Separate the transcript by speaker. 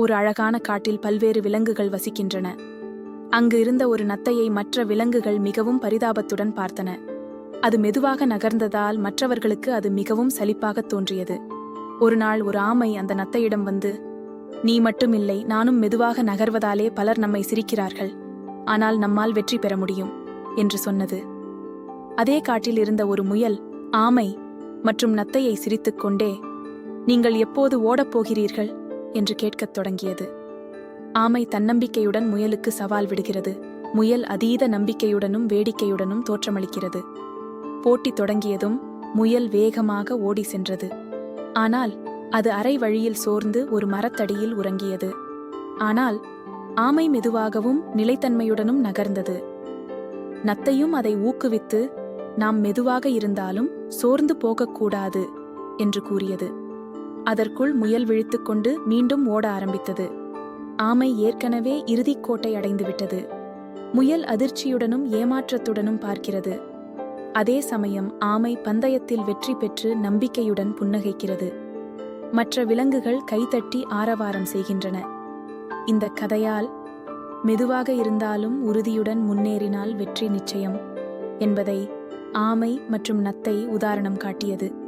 Speaker 1: ஒரு அழகான காட்டில் பல்வேறு விலங்குகள் வசிக்கின்றன. அங்கு இருந்த ஒரு நத்தையை மற்ற விலங்குகள் மிகவும் பரிதாபத்துடன் பார்த்தன. அது மெதுவாக நகர்ந்ததால் மற்றவர்களுக்கு அது மிகவும் சலிப்பாகத் தோன்றியது. ஒரு நாள் ஒரு ஆமை அந்த நத்தையிடம் வந்து நீ மட்டுமில்லை நானும் மெதுவாக நகர்வதாலே பலர் நம்மை சிரிக்கிறார்கள். ஆனால் நம்மால் வெற்றி பெற முடியும் என்று சொன்னது. அதே காட்டில் இருந்த ஒரு முயல் ஆமை மற்றும் நத்தையை சிரித்துக்கொண்டே நீங்கள் எப்போது ஓடப் போகிறீர்கள்? என்று கேட்கத் தொடங்கியது. ஆமை தன்னம்பிக்கையுடன் முயலுக்கு சவால் விடுகிறது. முயல் அதீத நம்பிக்கையுடனும் வேடிக்கையுடனும் தோற்றமளிக்கிறது. போட்டி தொடங்கியதும் முயல் வேகமாக ஓடி சென்றது. ஆனால் அது அரை வழியில் சோர்ந்து ஒரு மரத்தடியில் உறங்கியது. ஆனால் ஆமை மெதுவாகவும் நிலைத்தன்மையுடனும் நகர்ந்தது. நத்தையும் அதை ஊக்குவித்து நாம் மெதுவாக இருந்தாலும் சோர்ந்து போகக்கூடாது என்று கூறியது. அதற்குள் முயல் விழித்துக்கொண்டு மீண்டும் ஓட ஆரம்பித்தது. ஆமை ஏற்கனவே இறுதிக் கோட்டை அடைந்துவிட்டது முயல் அதிர்ச்சியுடனும் ஏமாற்றத்துடனும் பார்க்கிறது. அதே சமயம் ஆமை பந்தயத்தில் வெற்றி பெற்று நம்பிக்கையுடன் புன்னகைக்கிறது. மற்ற விலங்குகள் கைதட்டி ஆரவாரம் செய்கின்றன. இந்த கதையால் மெதுவாக இருந்தாலும் உறுதியுடன் முன்னேறினால் வெற்றி நிச்சயம் என்பதை ஆமை மற்றும் நத்தை உதாரணம் காட்டியது.